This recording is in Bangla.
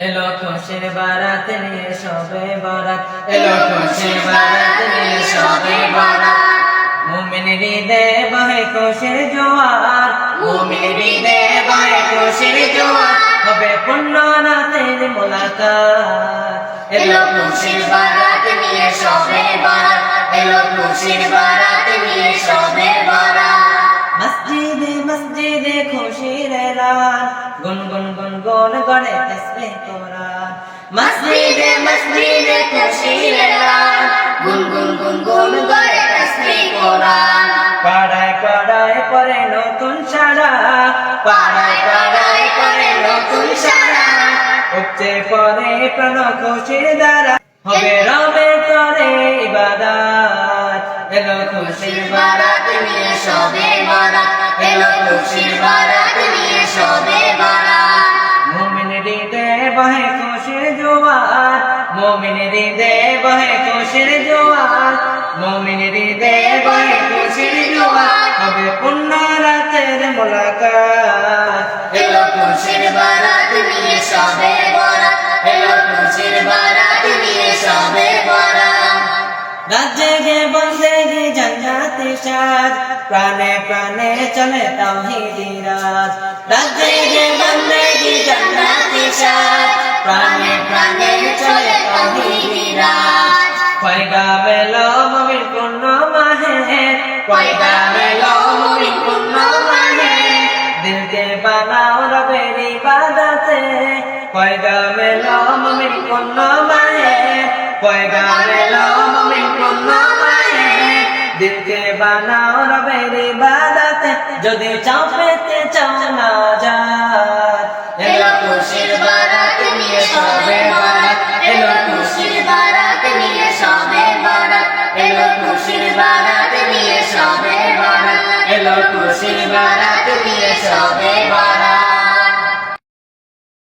এলো খুশির বারাত নিয়ে সবে বরাত। এলো খুশির বারাত নিয়ে সবে বরাত। মুমিন হৃদে বহে খুশির জোয়ার। মুমিন হৃদে বহে খুশির জোয়ার। হবে পূর্ণ রাতের মোলাকাত। এলো খুশির বারাত নিয়ে সবে বারাত। এলো খুশির বারাত মসজিদে খুশির এলান। গুন গুন গুন গুন গড়ে তসবিহ কোরআন। মসজিদে মসজিদে খুশির এলান। গুন গুন গুন গুন করে তসবিহ কোরআন। পাড়ায় পাড়ায় পরে নতুন সারা। পাড়ায় পাড়ায় করে নতুন সারা। উঠছে পরে প্রাণ খুশির দ্বারা। হবে রবে করে ইবাদাত। এলো খুশির বারাত নিয়ে সবে মুমিন হৃদে বহে খুশির জোয়ার। মুমিন হৃদে বহে খুশির জোয়ার। হবে পূর্ণ রাতের মোলাকাত। এলো খুশির বারাত নিয়ে সবে বারাত। এলো খুশির বারাত নিয়ে সবে বারাত। রাজ্যে গে বসে গে জান্নাতে সাজ। প্রাণে প্রাণে চলে তাওহীদি রাজ। রাজ্যে গে বসে পয়গামে লো মুমিন পূর্ণ মাহে দিল কে বানাও রবের ইবাদতে পয়গামে লো মুমিন পূর্ণ মাহে পয়গামে লো মুমিন পূর্ণ মাহে দিল কে বানাও রবের ইবাদতে যদি চাও পেতে চাও না যাত এলো খুশির বারাত নিয়ে সবে বারাত এলো খুশির বারাত নিয়ে সবে বারাত এলো খুশির বারাত খুশির বারাত নিয়ে সবে বারাত